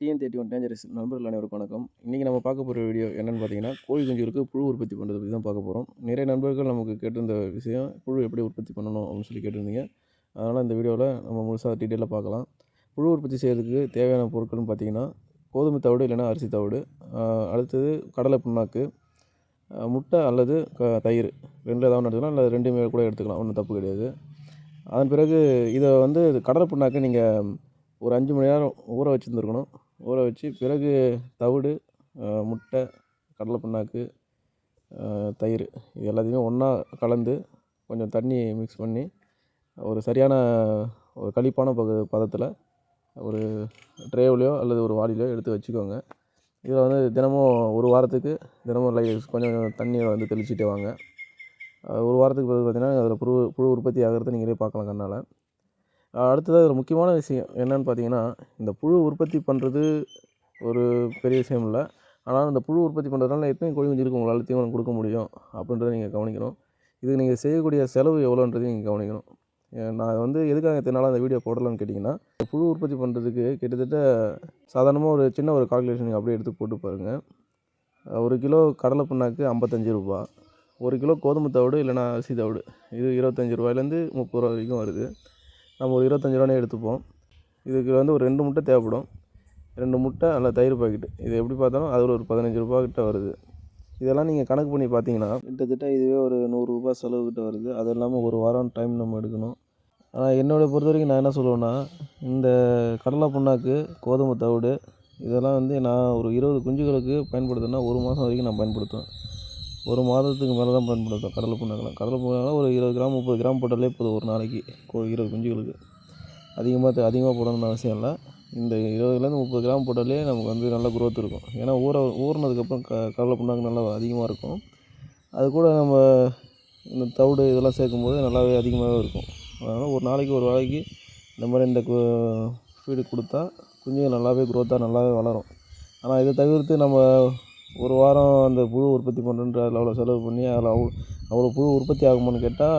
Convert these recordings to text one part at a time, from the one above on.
TN thirty one dangerous நண்பர்கள் அனைவருக்கும் வணக்கம். இன்றைக்கி நம்ம பார்க்க போகிற வீடியோ என்னென்னு பார்த்தீங்கன்னா கோழி குஞ்சுகளுக்கு புழு உற்பத்தி பண்ணுறது பற்றி தான் பார்க்க போகிறோம் நிறைய நண்பர்கள் நமக்கு கேட்டிருந்த விஷயம் புழு எப்படி உற்பத்தி பண்ணணும் அப்படின்னு சொல்லி கேட்டிருந்தீங்க. அதனால் இந்த வீடியோவில் நம்ம முழுசாக டீட்டெயிலாக பார்க்கலாம். புழு உற்பத்தி செய்கிறதுக்கு தேவையான பொருட்கள்னு பார்த்தீங்கன்னா கோதுமை தவிடு இல்லைன்னா அரிசி தவிடு அடுத்தது கடலை புண்ணாக்கு முட்டை அல்லது க தயிர். ரெண்டில் ஏதாவது எடுத்துக்கலாம் இல்லை ரெண்டுமே கூட எடுத்துக்கலாம் ஒன்றும் தப்பு கிடையாது. அதன் பிறகு இதை வந்து கடலை புண்ணாக்கு நீங்கள் ஒரு அஞ்சு மணி நேரம் ஊற வச்சுருந்துருக்கணும். ஊற வச்சு பிறகு தவிடு முட்டை கடலை புண்ணாக்கு தயிர் இது எல்லாத்தையுமே ஒன்றா கலந்து கொஞ்சம் தண்ணி மிக்ஸ் பண்ணி ஒரு சரியான ஒரு களிப்பான பத பதத்தில் ஒரு ட்ரேவ்லையோ அல்லது ஒரு வாளிலையோ எடுத்து வச்சுக்கோங்க. இதில் வந்து தினமும் ஒரு வாரத்துக்கு தினமும் லை கொஞ்சம் கொஞ்சம் தண்ணியை வந்து தெளிச்சிட்டே வாங்க. ஒரு வாரத்துக்கு பிறகு பார்த்தீங்கன்னா அதில் புழு புழு உற்பத்தி ஆகிறத நீங்களே பார்க்கலாம் கண்ணால். அடுத்தது ஒரு முக்கியமான விஷயம் என்னென்னு பார்த்தீங்கன்னா இந்த புழு உற்பத்தி பண்ணுறது ஒரு பெரிய விஷயம் இல்லை. ஆனால் இந்த புழு உற்பத்தி பண்ணுறதுனால எத்தனை கோழி குஞ்சு இருக்கு உங்களால் தீவனம் கொடுக்க முடியும் அப்படின்றத நீங்கள் கவனிக்கணும். இதுக்கு நீங்கள் செய்யக்கூடிய செலவு எவ்வளோன்றதையும் நீங்கள் கவனிக்கணும். நான் வந்து எதுக்காக எத்தனால அந்த வீடியோ போடலாம்னு கேட்டிங்கன்னா இந்த புழு உற்பத்தி பண்ணுறதுக்கு கிட்டத்தட்ட சாதாரணமாக ஒரு சின்ன ஒரு கால்குலேஷன் நீங்கள் அப்படியே எடுத்து போட்டு பாருங்கள் ஒரு கிலோ கடலை புண்ணாக்கு ஐம்பத்தஞ்சு ரூபா ஒரு கிலோ கோதுமை தவிடு இல்லைனா அரிசி தவிடு இது இருபத்தஞ்சி ரூபாயிலேருந்து முப்பது ரூபா வரைக்கும் வருது. நம்ம ஒரு இருபத்தஞ்சி ரூபானே எடுத்துப்போம். இதுக்கு வந்து ஒரு ரெண்டு முட்டை தேவைப்படும். ரெண்டு முட்டை அல்ல தயிர் பாக்கெட்டு இது எப்படி பார்த்தாலும் அது ஒரு பதினஞ்சு ரூபா கிட்ட வருது. இதெல்லாம் நீங்கள் கணக்கு பண்ணி பார்த்தீங்கன்னா கிட்டத்தட்ட இதுவே ஒரு நூறுரூபா செலவு கிட்ட வருது. அது இல்லாமல் ஒரு வாரம் டைம் நம்ம எடுக்கணும். ஆனால் என்னோடய பொறுத்த வரைக்கும் நான் என்ன சொல்லுவேன்னா இந்த கடலை புண்ணாக்கு கோதுமை தவிடு இதெல்லாம் வந்து நான் ஒரு இருபது குஞ்சுகளுக்கு பயன்படுத்தினா ஒரு மாதம் வரைக்கும் நான் பயன்படுத்துவேன். ஒரு மாதத்துக்கு மேலே தான் பயன்படுத்தும் கடலை புண்ணாக்கெலாம் கடலை புண்ணாக்கெலாம் ஒரு இருபது கிராம் முப்பது கிராம் போட்டாலே போதும் ஒரு நாளைக்கு. கோ இருபது குஞ்சுகளுக்கு. அதிகமாக அதிகமாக போடணும்னு அவசியம் இல்லை. இந்த இருபதுலேருந்து முப்பது கிராம் போட்டாலே நமக்கு வந்து நல்ல குரோத் இருக்கும். ஏன்னா ஊற ஊறினதுக்கப்புறம் க கடலை புண்ணாக்கு நல்லா அதிகமாக இருக்கும். அது கூட நம்ம இந்த தவிடு இதெல்லாம் சேர்க்கும்போது நல்லாவே அதிகமாகவே இருக்கும். அதனால் ஒரு நாளைக்கு ஒரு வேளைக்கு இந்த மாதிரி இந்த ஃபீடு கொடுத்தா குஞ்சுகள் நல்லாவே குரோத்தாக நல்லாவே வளரும். ஆனால் இதை தவிர்த்து நம்ம ஒரு வாரம் அந்த புழு உற்பத்தி பண்ணுறன்ற அதில் அவ்வளோ செலவு பண்ணி அதில் அவ்வளோ அவ்வளோ புழு உற்பத்தி ஆகுமான்னு கேட்டால்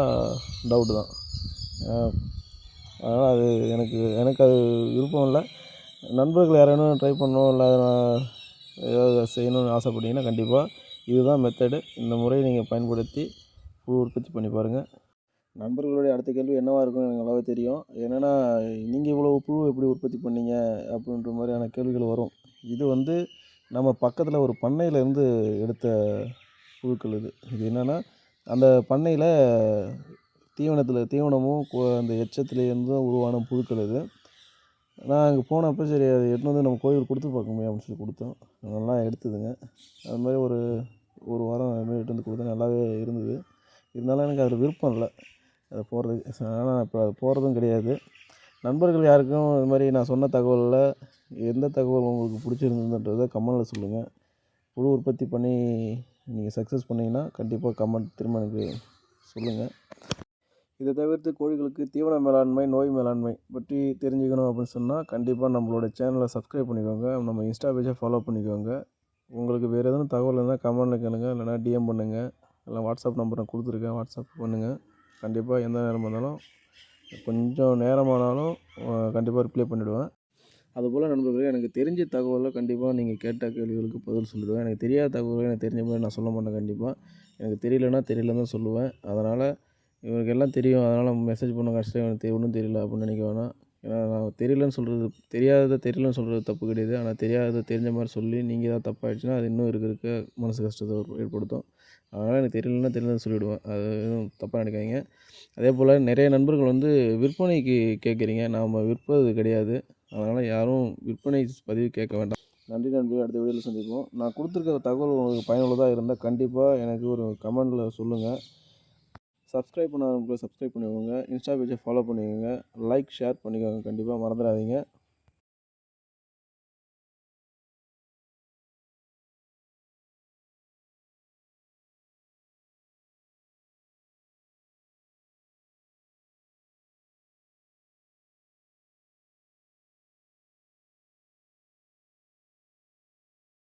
டவுட்டு தான். அதனால் அது எனக்கு எனக்கு அது விருப்பம் இல்லை. நண்பர்கள் யாரானும் ட்ரை பண்ணணும். இல்லை அதை நான் ஏதாவது செய்யணும்னு ஆசைப்பட்டீங்கன்னா கண்டிப்பாக இதுதான் மெத்தடு இந்த முறையை நீங்கள் பயன்படுத்தி புழு உற்பத்தி பண்ணி பாருங்கள் நண்பர்களுடைய அடுத்த கேள்வி என்னவாக இருக்கும் எனக்கு நல்லாவே தெரியும். என்னென்னா நீங்கள் இவ்வளோ புழு எப்படி உற்பத்தி பண்ணீங்க அப்படின்ற மாதிரியான கேள்விகள் வரும். இது வந்து நம்ம பக்கத்தில் ஒரு பண்ணையிலேருந்து எடுத்த புழுக்கள் இது. இது என்னென்னா அந்த பண்ணையில் தீவனத்தில் தீவனமும் கோ அந்த எச்சத்துலேருந்து உருவான புழுக்கள் இது. நான் அங்கே போனப்போ சரி அதை எடுத்துன்னு வந்து நம்ம கோயில் கொடுத்து பார்க்க முடியும் அப்படின்னு சொல்லி கொடுத்தோம். நல்லா எடுத்ததுங்க. அது மாதிரி ஒரு ஒரு வாரம் அது மாதிரி எடுத்து வந்து கொடுத்தேன். நல்லாவே இருந்தது. இருந்தாலும் எனக்கு அதில் விருப்பம் இல்லை. அது போகிறதுக்கு ஆனால் இப்போ அது போகிறதும் கிடையாது. நண்பர்கள் யாருக்கும் இது மாதிரி நான் சொன்ன தகவலில் எந்த தகவல் உங்களுக்கு பிடிச்சிருந்ததுன்றதை கமெண்டில் சொல்லுங்கள் புழு உற்பத்தி பண்ணி நீங்கள் சக்ஸஸ் பண்ணிங்கன்னா கண்டிப்பாக கமெண்ட் திரும்ப எனக்கு சொல்லுங்கள் இதை தவிர்த்து கோழிகளுக்கு தீவன மேலாண்மை நோய் மேலாண்மை பற்றி தெரிஞ்சுக்கணும் அப்படின்னு சொன்னால் கண்டிப்பாக நம்மளோட சேனலை சப்ஸ்கிரைப் பண்ணிக்கோங்க. நம்ம இன்ஸ்டா பேஜை ஃபாலோ பண்ணிக்கோங்க. உங்களுக்கு வேறு எதுவும் தகவல் இருந்தால் கமெண்டில் கேளுங்க. இல்லைனா டிஎம் பண்ணுங்கள் இல்லை வாட்ஸ்அப் நம்பர் நான் கொடுத்துருக்கேன். வாட்ஸ்அப் பண்ணுங்கள் கண்டிப்பாக எந்த நேரம் வந்தாலும் கொஞ்சம் நேரமானாலும் கண்டிப்பாக ரிப்ளை பண்ணிவிடுவேன் அதுபோல் நண்பர்களே எனக்கு தெரிஞ்ச தகவலை கண்டிப்பாக நீங்கள் கேட்ட கேள்விகளுக்கு பதில் சொல்லிடுவேன். எனக்கு தெரியாத தகவலை எனக்கு தெரிஞ்ச மாதிரி நான் சொல்ல மாட்டேன் கண்டிப்பாக எனக்கு தெரியலனா தெரியலன்னு தான் சொல்லுவேன். அதனால் இவருக்கு எல்லாம் தெரியும். அதனால் மெசேஜ் பண்ண கஷ்டம். எனக்கு ஒன்றும் தெரியல அப்படின்னு நினைக்க வேணாம். தெரியலன்னு சொல்கிறது தெரியாததை தெரியலன்னு சொல்கிறது தப்பு கிடையாது. ஆனால் தெரியாததை தெரிஞ்ச மாதிரி சொல்லி நீங்கள் ஏதாவது தப்பாயிடுச்சுன்னா அது இன்னும் இருக்க இருக்க மனசு கஷ்டத்தை ஏற்படுத்தும். அதனால் எனக்கு தெரியலன்னா தெரியலன்னு சொல்லிவிடுவேன் அது எதுவும் தப்பாக நினைக்காதீங்க. அதே போல் நிறைய நண்பர்கள் வந்து விற்பனைக்கு கேட்குறீங்க. நாம் விற்பது கிடையாது. அதனால் யாரும் விற்பனை பதிவு கேட்க வேண்டாம். நன்றி நண்பர்கள். அடுத்த வீடியோவில் சந்திப்போம். நான் கொடுத்துருக்க தகவல் உங்களுக்கு பயனுள்ளதாக இருந்தால் கண்டிப்பாக எனக்கு ஒரு கமெண்டில் சொல்லுங்கள் சப்ஸ்கிரைப் பண்ணாதவங்களுக்கு சப்ஸ்கிரைப் பண்ணிக்கோங்க. இன்ஸ்டா பேஜை ஃபாலோ பண்ணிக்கோங்க. லைக் ஷேர் பண்ணிக்கோங்க. கண்டிப்பாக மறந்துடாதீங்க.